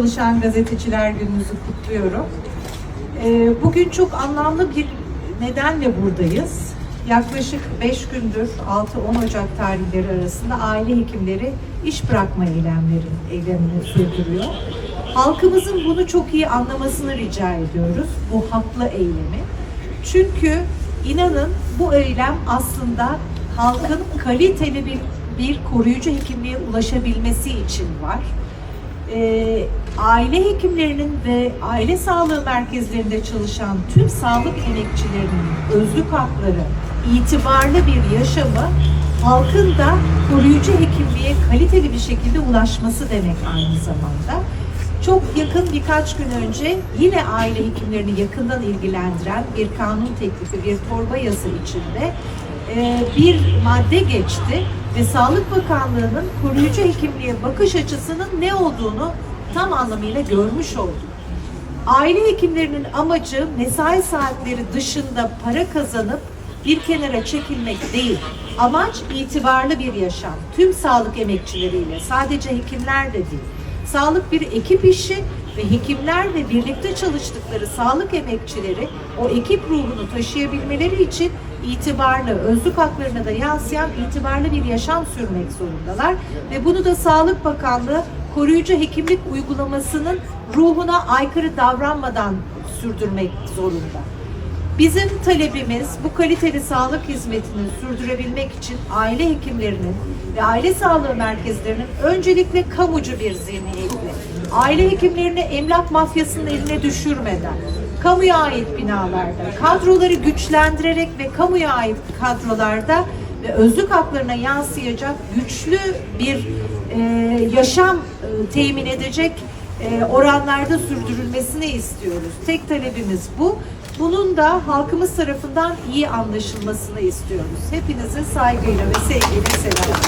Çalışan Gazeteciler Gününüzü kutluyorum. Ee, Bugün çok anlamlı bir nedenle buradayız. Yaklaşık 5 gündür 6-10 Ocak tarihleri arasında aile hekimleri iş bırakma eylemleri, eylemini sürdürüyor. Halkımızın bunu çok iyi anlamasını rica ediyoruz, bu haklı eylemi. Çünkü inanın bu eylem aslında halkın kaliteli bir, bir koruyucu hekimliğe ulaşabilmesi için var e, aile hekimlerinin ve aile sağlığı merkezlerinde çalışan tüm sağlık emekçilerinin özlük hakları, itibarlı bir yaşamı halkın da koruyucu hekimliğe kaliteli bir şekilde ulaşması demek aynı zamanda. Çok yakın birkaç gün önce yine aile hekimlerini yakından ilgilendiren bir kanun teklifi, bir torba yasa içinde e, bir madde geçti ve Sağlık Bakanlığı'nın koruyucu hekimliğe bakış açısının ne olduğunu tam anlamıyla görmüş olduk. Aile hekimlerinin amacı mesai saatleri dışında para kazanıp bir kenara çekilmek değil. Amaç itibarlı bir yaşam. Tüm sağlık emekçileriyle, sadece hekimler de değil. Sağlık bir ekip işi ve hekimler ve birlikte çalıştıkları sağlık emekçileri o ekip ruhunu taşıyabilmeleri için itibarlı, özlük haklarına da yansıyan itibarlı bir yaşam sürmek zorundalar. Ve bunu da Sağlık Bakanlığı koruyucu hekimlik uygulamasının ruhuna aykırı davranmadan sürdürmek zorunda. Bizim talebimiz bu kaliteli sağlık hizmetini sürdürebilmek için aile hekimlerinin ve aile sağlığı merkezlerinin öncelikle kamucu bir zihniyetle, aile hekimlerini emlak mafyasının eline düşürmeden, kamuya ait binalarda, kadroları güçlendirerek ve kamuya ait kadrolarda ve özlük haklarına yansıyacak güçlü bir e, yaşam e, temin edecek e, oranlarda sürdürülmesini istiyoruz. Tek talebimiz bu. Bunun da halkımız tarafından iyi anlaşılmasını istiyoruz. Hepinize saygıyla ve sevgiyle selamlar.